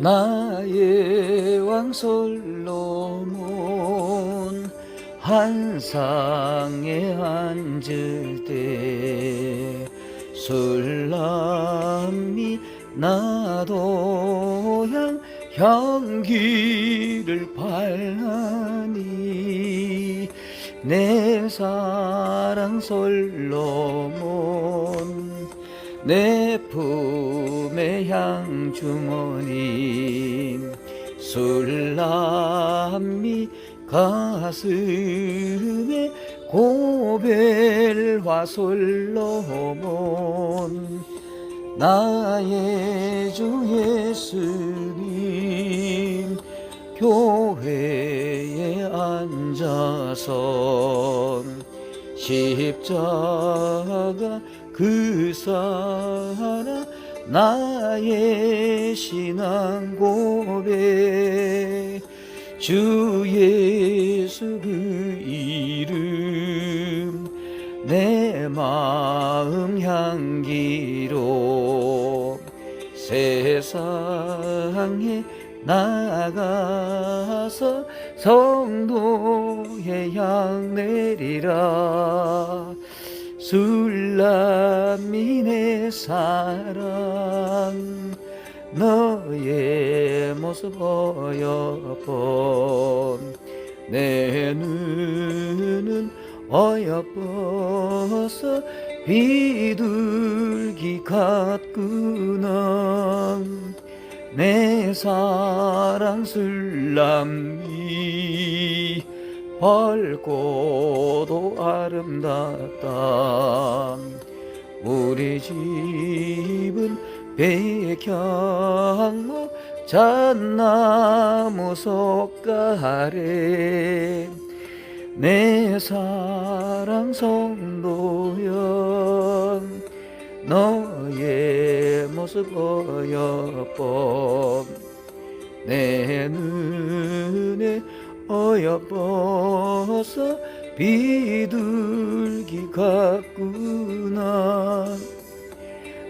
나의 왕 솔로몬 한상에 앉을 때 술람이 나도 향 향기를 발하니 내 사랑 솔로몬 내품 의 향주머니 술람이 가슴에 고벨화 솔로몬 나의 주 예수님 교회에 앉아서 십자가 그 사랑 나의 신앙 고백. 주 예수 그 이름 내 마음 향기로 세상에 나가서 성도의 향 내리라 내 사랑 너의 모습 어여본 내 눈은 어여뻐서 비둘기 같구나. 내 사랑 술람이 밝고도 아름답다. 우리 집은 백향목 잣나무 속가래. 내 사랑 성도연 너의 모습 어여뻐. 내 눈에 어여뻐서 비둘기 같구나.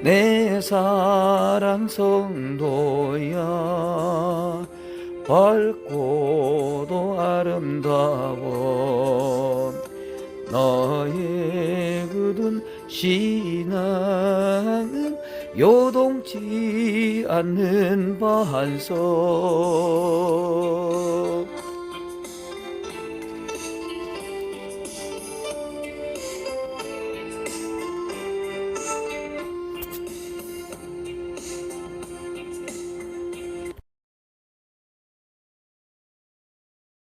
내 사랑 성도야 밝고도 아름다워. 너의 굳은 신앙은 요동치 않는 반석